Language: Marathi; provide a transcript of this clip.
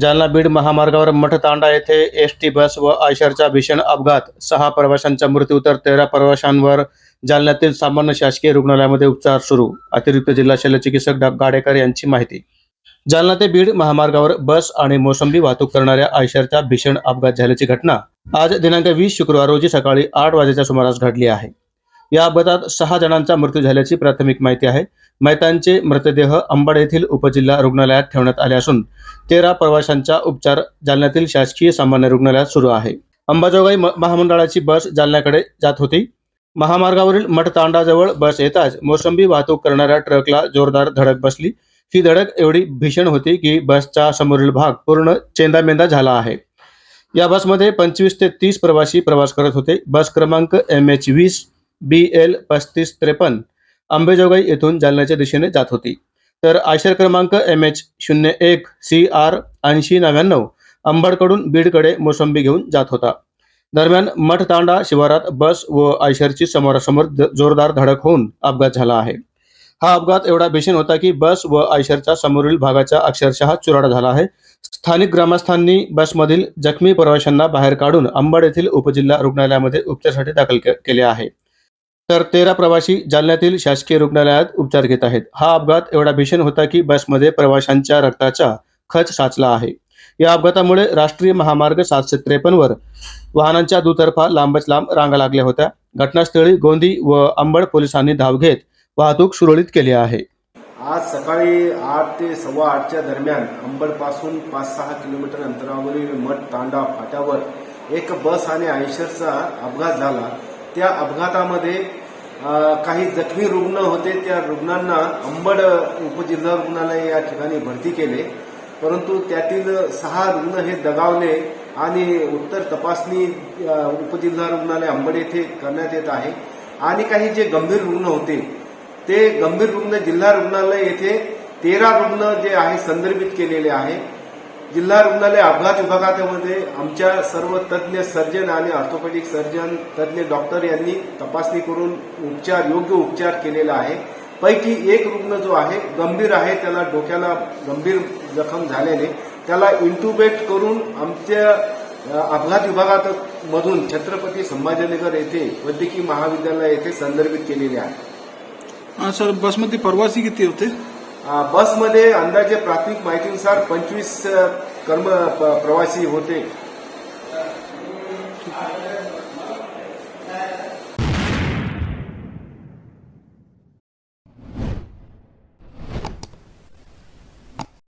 जालना बीड महामार्गावर मठतांडा येथे एस टी बस व आयशरचा भीषण अपघात. सहा प्रवाशांचा मृत्यू तर तेरा प्रवाशांवर जालन्यातील सामान्य शासकीय रुग्णालयामध्ये उपचार सुरू. अतिरिक्त जिल्हा शल्यचिकित्सक डॉ. गाडेकर यांची माहिती. जालना ते बीड महामार्गावर बस आणि मोसंबी वाहतूक करणाऱ्या आयशरचा भीषण अपघात झाल्याची घटना आज दिनांक वीस शुक्रवार रोजी सकाळी आठ वाजेच्या सुमारास घडली आहे. या अपघातात सहा जणांचा मृत्यू झाल्याची प्राथमिक माहिती आहे. मैतांचे मृतदेह अंबड येथील उपजिल्हा रुग्णालयात ठेवण्यात आले असून तेरा प्रवाशांचा उपचार जालन्यातील शासकीय सामान्य रुग्णालयात सुरू आहे. अंबाजोगाई म- महामंडळाची बस जालन्याकडे जात होती. महामार्गावरील मठतांडाजवळ बस येताच मोसंबी वाहतूक करणाऱ्या ट्रकला जोरदार धडक बसली. ही धडक एवढी भीषण होती की बसचा समोरील भाग पूर्ण चेंदामेंदा झाला आहे. या बसमध्ये पंचवीस ते तीस प्रवासी प्रवास करत होते. बस क्रमांक एम एच वीस बी एल पस्तीस त्रेपन्न अंबेजोगाई येथून जालन्याच्या दिशेने जात होती. तर आयशर क्रमांक एम एच शून्य एक सी आर ऐंशी नव्याण्णव अंबडकडून बीडकडे मोसंबी घेऊन जात होता. दरम्यान मठतांडा शिवारात बस व आयशरची समोरासमोर जोरदार धडक होऊन अपघात झाला आहे. हा अपघात एवढा भीषण होता की बस व आयशरच्या समोरील भागाचा अक्षरशः चुराडा झाला आहे. स्थानिक ग्रामस्थांनी बसमधील जखमी प्रवाशांना बाहेर काढून अंबड येथील उपजिल्हा रुग्णालयामध्ये उपचारासाठी दाखल केले आहे. तर तेरा प्रवासी जालन्यातील शासकीय रुग्णालयात उपचार घेत आहेत. हा अपघात एवढा भीषण होता की बसमध्ये प्रवाशांच्या रक्ताचा खच साचला आहे. या अपघातामुळे राष्ट्रीय महामार्ग सातशे त्रेपन्न वर वाहनांच्या दुतर्फा लांबच लांब रांगा लागल्या होत्या. घटनास्थळी गोंदी व अंबड पोलिसांनी धाव घेत वाहतूक सुरळीत केली आहे. आज सकाळी आठ ते सव्वा आठच्या दरम्यान अंबडपासून पाच सहा किलोमीटर अंतरावरील मठ तांडा फाट्यावर एक बस आणि आयशरचा अपघात झाला. त्या अपघातामध्ये काही जखमी रुग्ण होते त्या रुग्णांना अंबड उपजिल्हा रुग्णालय या ठिकाणी भरती केले. परंतु त्यातील सहा रुग्ण हे दगावले आणि उत्तर तपासणी उपजिल्हा रुग्णालय अंबड येथे करण्यात येत आहे. आणि काही जे गंभीर रुग्ण होते ते गंभीर रुग्ण जिल्हा रुग्णालय येथे तेरा रुग्ण जे आहे संदर्भित केलेले आहे. जिल्हा रुग्णालय अपघात विभागामध्ये आमच्या सर्व तज्ज्ञ सर्जन आणि ऑर्थोपेडिक सर्जन तज्ज्ञ डॉक्टर यांनी तपासणी करून उपचार योग्य उपचार केलेला आहे. पैकी एक रुग्ण जो आहे गंभीर आहे त्याला डोक्याला गंभीर जखम झाल्याने त्याला इंटुबेट करून आमच्या अपघात विभागात मधून छत्रपती संभाजीनगर येथे वैद्यकीय महाविद्यालय येथे संदर्भित केलेले आहे. सर बसमध्ये प्रवासी किती होते? बसमध्ये अंदाजे प्राथमिक माहितीनुसार पंचवीस कर्म प्रवासी होते.